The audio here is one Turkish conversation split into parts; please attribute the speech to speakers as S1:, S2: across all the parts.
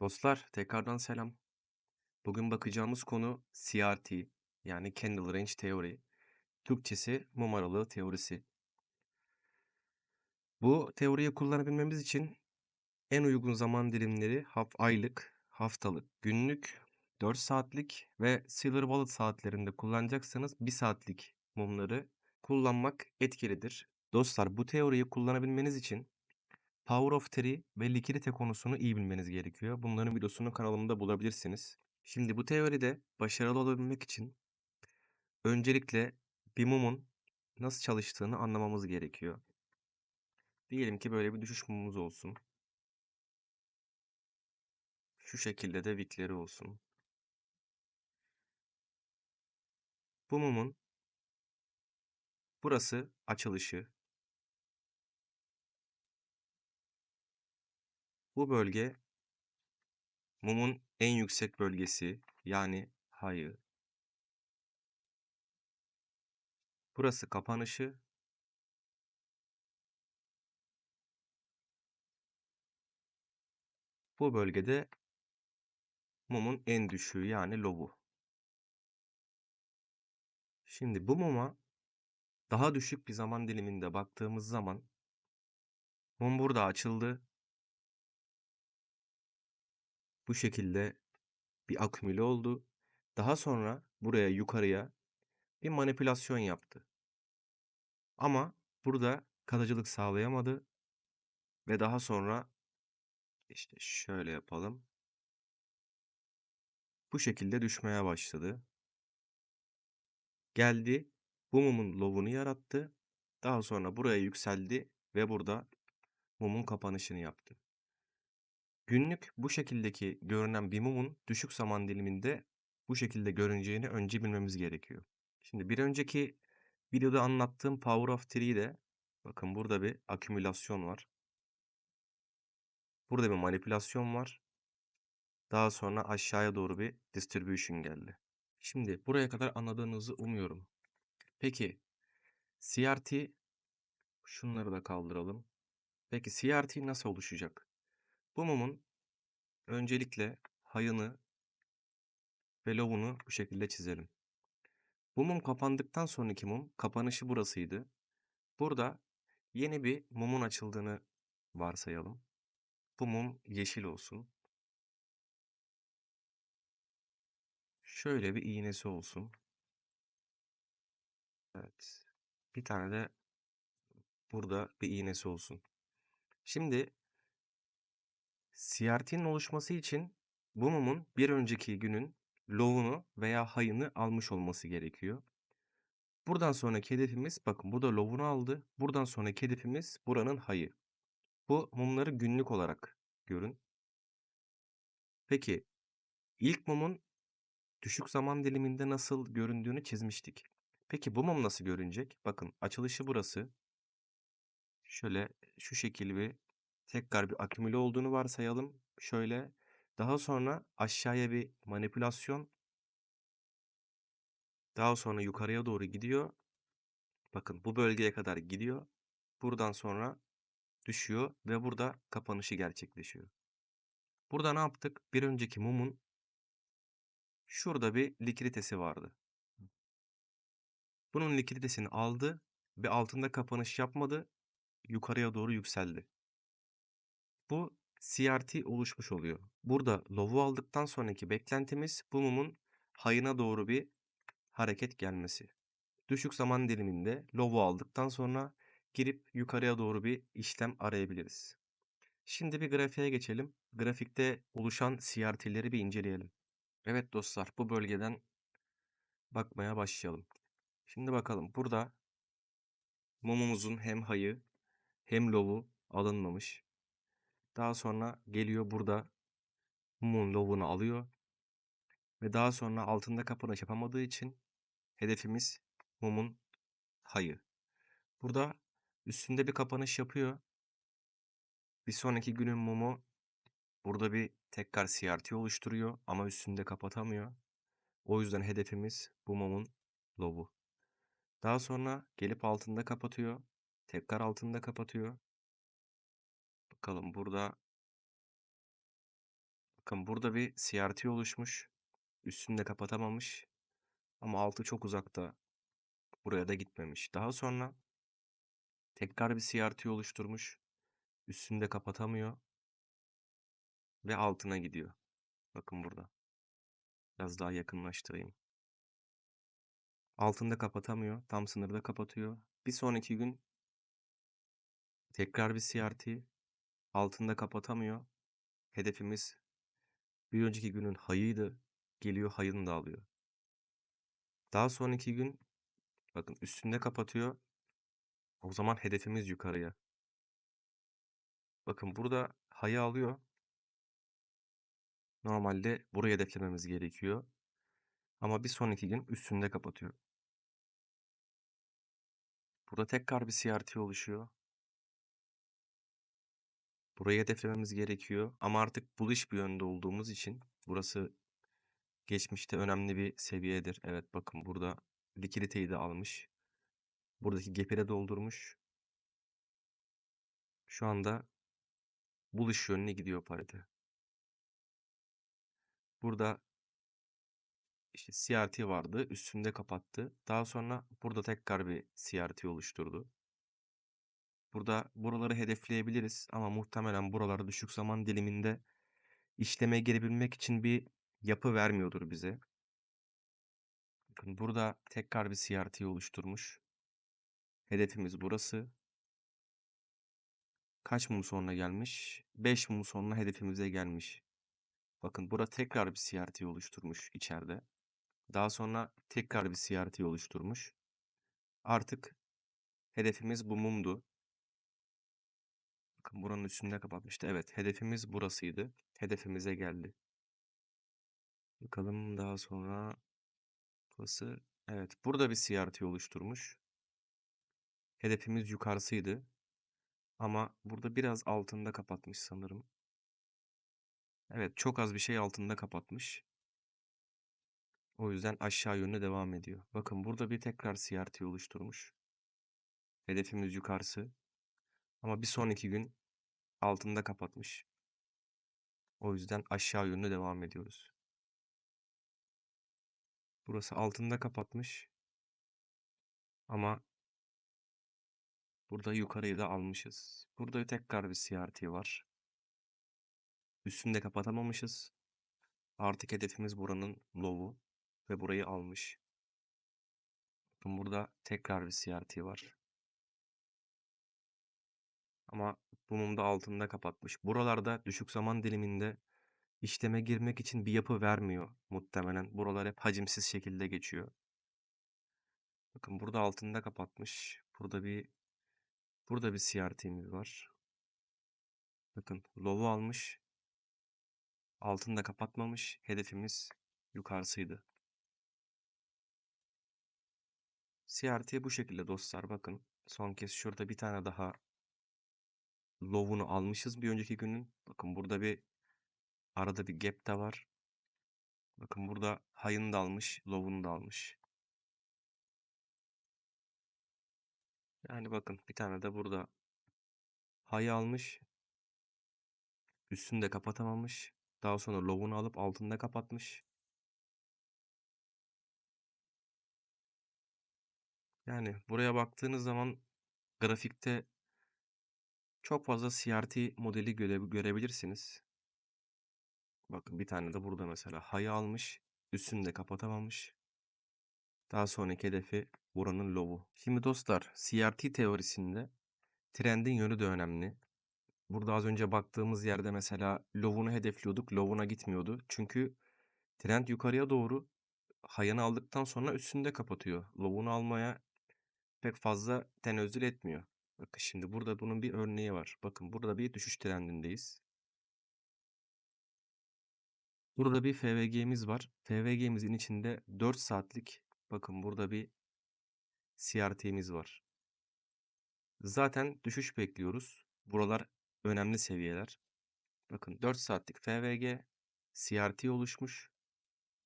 S1: Dostlar, tekrardan selam. Bugün bakacağımız konu CRT yani Candle Range Theory. Türkçesi mum aralığı teorisi. Bu teoriyi kullanabilmemiz için en uygun zaman dilimleri aylık, haftalık, günlük, 4 saatlik ve Silver Bullet saatlerinde kullanacaksanız 1 saatlik mumları kullanmak etkilidir. Dostlar bu teoriyi kullanabilmeniz için Power of Three ve likidite konusunu iyi bilmeniz gerekiyor. Bunların videosunu kanalımda bulabilirsiniz. Şimdi bu teoride başarılı olabilmek için öncelikle bir mumun nasıl çalıştığını anlamamız gerekiyor. Diyelim ki böyle bir düşüş mumumuz olsun. Şu şekilde de wickleri olsun. Bu mumun burası açılışı. Bu bölge mumun en yüksek bölgesi yani high'ı. Burası kapanışı. Bu bölgede mumun en düşüğü yani low'u. Şimdi bu muma daha düşük bir zaman diliminde baktığımız zaman mum burada açıldı. Bu şekilde bir akümüle oldu. Daha sonra buraya yukarıya bir manipülasyon yaptı. Ama burada kalıcılık sağlayamadı ve daha sonra işte şöyle yapalım. Bu şekilde düşmeye başladı. Geldi, bu mumun lovunu yarattı. Daha sonra buraya yükseldi ve burada mumun kapanışını yaptı. Günlük bu şekildeki görünen bir mumun düşük zaman diliminde bu şekilde görüneceğini önce bilmemiz gerekiyor. Şimdi bir önceki videoda anlattığım Power of Three'de bakın burada bir akümülasyon var. Burada bir manipülasyon var. Daha sonra aşağıya doğru bir distribution geldi. Şimdi buraya kadar anladığınızı umuyorum. Peki CRT şunları da kaldıralım. Peki CRT nasıl oluşacak? Bu mumun öncelikle hayını ve low'unu bu şekilde çizelim. Bu mum kapandıktan sonraki mum kapanışı burasıydı. Burada yeni bir mumun açıldığını varsayalım. Bu mum yeşil olsun. Şöyle bir iğnesi olsun. Evet. Bir tane de burada bir iğnesi olsun. Şimdi CRT'nin oluşması için bu mumun bir önceki günün low'unu veya high'ını almış olması gerekiyor. Buradan sonraki hedefimiz bakın burada low'unu aldı. Buradan sonraki hedefimiz buranın high'ı. Bu mumları günlük olarak görün. Peki ilk mumun düşük zaman diliminde nasıl göründüğünü çizmiştik. Peki bu mum nasıl görünecek? Bakın açılışı burası. Şöyle şu şekil bir tekrar bir akümüle olduğunu varsayalım. Şöyle daha sonra aşağıya bir manipülasyon. Daha sonra yukarıya doğru gidiyor. Bakın bu bölgeye kadar gidiyor. Buradan sonra düşüyor ve burada kapanışı gerçekleşiyor. Burada ne yaptık? Bir önceki mumun şurada bir likiditesi vardı. Bunun likiditesini aldı ve altında kapanış yapmadı. Yukarıya doğru yükseldi. Bu CRT oluşmuş oluyor. Burada low'u aldıktan sonraki beklentimiz bu mumun high'ına doğru bir hareket gelmesi. Düşük zaman diliminde low'u aldıktan sonra girip yukarıya doğru bir işlem arayabiliriz. Şimdi bir grafiğe geçelim. Grafikte oluşan CRT'leri bir inceleyelim. Evet dostlar bu bölgeden bakmaya başlayalım. Şimdi bakalım burada mumumuzun hem high'ı hem low'u alınmamış. Daha sonra geliyor burada mumun low'unu alıyor. Ve daha sonra altında kapanış yapamadığı için hedefimiz mumun high'ı. Burada üstünde bir kapanış yapıyor. Bir sonraki günün mumu burada bir tekrar CRT oluşturuyor ama üstünde kapatamıyor. O yüzden hedefimiz bu mumun low'u. Daha sonra gelip altında kapatıyor. Tekrar altında kapatıyor. Bakalım burada Bakın burada bir CRT oluşmuş. Üstünü de kapatamamış. Ama altı çok uzakta. Buraya da gitmemiş. Daha sonra tekrar bir CRT oluşturmuş. Üstünü de kapatamıyor. Ve altına gidiyor. Bakın burada. Biraz daha yakınlaştırayım. Altını da kapatamıyor. Tam sınırda kapatıyor. Bir sonraki gün tekrar bir CRT. Altını da kapatamıyor. Hedefimiz bir önceki günün hayıydı. Geliyor hayını da alıyor. Daha sonraki gün bakın üstünde kapatıyor. O zaman hedefimiz yukarıya. Bakın burada hayı alıyor. Normalde buraya hedeflememiz gerekiyor. Ama bir sonraki gün üstünde kapatıyor. Burada tekrar bir CRT oluşuyor. Burayı hedeflememiz gerekiyor. Ama artık buluş bir yönde olduğumuz için burası geçmişte önemli bir seviyedir. Evet bakın burada likiditeyi de almış. Buradaki gap'i doldurmuş. Şu anda buluş yönüne gidiyor parite. Burada işte CRT vardı. Üstünde kapattı. Daha sonra burada tekrar bir CRT oluşturdu. Burada buraları hedefleyebiliriz ama muhtemelen buralar düşük zaman diliminde işleme girebilmek için bir yapı vermiyordur bize. Bakın burada tekrar bir CRT oluşturmuş. Hedefimiz burası. Kaç mum sonra gelmiş? 5 mum sonra hedefimize gelmiş. Bakın burada tekrar bir CRT oluşturmuş içeride. Daha sonra tekrar bir CRT oluşturmuş. Artık hedefimiz bu mumdu. Bakın buranın üstünde kapatmıştı. Evet hedefimiz burasıydı. Hedefimize geldi. Bakalım daha sonra burası. Evet burada bir CRT oluşturmuş. Hedefimiz yukarısıydı. Ama burada biraz altında kapatmış sanırım. Evet çok az bir şey altında kapatmış. O yüzden aşağı yönlü devam ediyor. Bakın burada bir tekrar CRT oluşturmuş. Hedefimiz yukarısı. Ama bir sonraki gün altında kapatmış. O yüzden aşağı yönlü devam ediyoruz. Burası altında kapatmış. Ama burada yukarıyı da almışız. Burada tekrar bir CRT var. Üstünde kapatamamışız. Artık hedefimiz buranın low'u ve burayı almış. Bakın burada tekrar bir CRT var. Ama bu mumda altında kapatmış. Buralarda düşük zaman diliminde işleme girmek için bir yapı vermiyor muhtemelen. Buralar hep hacimsiz şekilde geçiyor. Bakın burada altında kapatmış. Burada bir burada bir CRT'miz var. Bakın low'u almış. Altında kapatmamış. Hedefimiz yukarısıydı. CRT bu şekilde dostlar bakın. Son kez şurada bir tane daha low'unu almışız bir önceki günün. Bakın burada bir arada bir gap de var. Bakın burada high'ını da almış, low'unu da almış. Yani bakın bir tane de burada high almış. Üstünü de kapatamamış. Daha sonra low'unu alıp altında kapatmış. Yani buraya baktığınız zaman grafikte çok fazla CRT modeli göre, görebilirsiniz. Bakın bir tane de burada mesela high almış. Üstünü de kapatamamış. Daha sonraki hedefi buranın low'u. Şimdi dostlar CRT teorisinde trendin yönü de önemli. Burada az önce baktığımız yerde mesela low'unu hedefliyorduk. Low'una gitmiyordu. Çünkü trend yukarıya doğru hayını aldıktan sonra üstünde kapatıyor. Low'unu almaya pek fazla tenezzül etmiyor. Bakın şimdi burada bunun bir örneği var. Bakın burada bir düşüş trendindeyiz. Burada bir FVG'miz var. FVG'mizin içinde 4 saatlik bakın burada bir CRT'miz var. Zaten düşüş bekliyoruz. Buralar önemli seviyeler. Bakın 4 saatlik FVG CRT oluşmuş.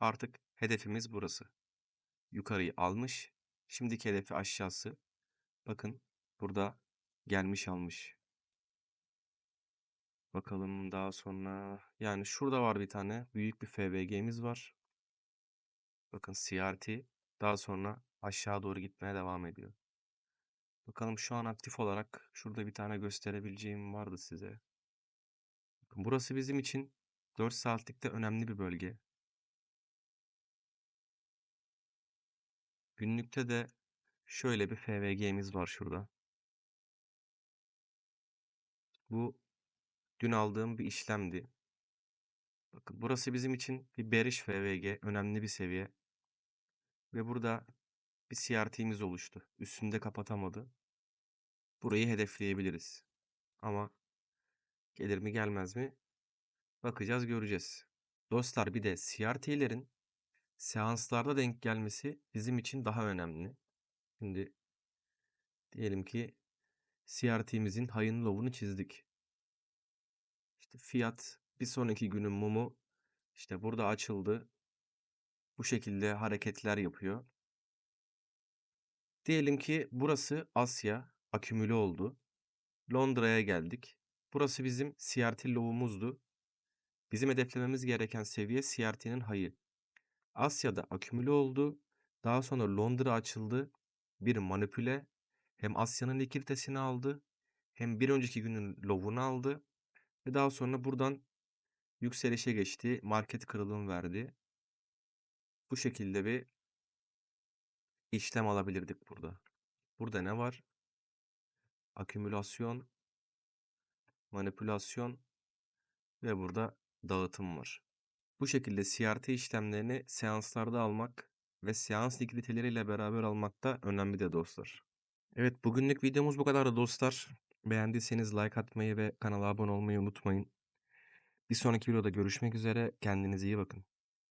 S1: Artık hedefimiz burası. Yukarıyı almış. Şimdiki hedefi aşağısı. Bakın burada gelmiş almış. Bakalım daha sonra yani şurada var bir tane büyük bir FVG'miz var. Bakın CRT. Daha sonra aşağı doğru gitmeye devam ediyor. Bakalım şu an aktif olarak şurada bir tane gösterebileceğim vardı size. Bakın burası bizim için 4 saatlikte önemli bir bölge. Günlükte de şöyle bir FVG'miz var şurada. Bu dün aldığım bir işlemdi. Bakın burası bizim için bir bearish FVG, önemli bir seviye. Ve burada bir CRT'miz oluştu. Üstünde kapatamadı. Burayı hedefleyebiliriz. Ama gelir mi gelmez mi? Bakacağız göreceğiz. Dostlar bir de CRT'lerin seanslarda denk gelmesi bizim için daha önemli. Şimdi diyelim ki CRT'mizin high low'unu çizdik. İşte fiyat bir sonraki günün mumu işte burada açıldı. Bu şekilde hareketler yapıyor. Diyelim ki burası Asya akümüle oldu. Londra'ya geldik. Burası bizim CRT low'umuzdu. Bizim hedeflememiz gereken seviye CRT'nin high'ı. Asya'da akümüle oldu. Daha sonra Londra açıldı. Bir manipüle hem Asya'nın likiditesini aldı hem bir önceki günün low'unu aldı ve daha sonra buradan yükselişe geçti. Market kırılım verdi. Bu şekilde bir işlem alabilirdik burada. Burada ne var? Akümülasyon, manipülasyon ve burada dağıtım var. Bu şekilde CRT işlemlerini seanslarda almak ve seans likiditeleriyle beraber almak da önemli de dostlar. Evet bugünlük videomuz bu kadardı dostlar. Beğendiyseniz like atmayı ve kanala abone olmayı unutmayın. Bir sonraki videoda görüşmek üzere. Kendinize iyi bakın.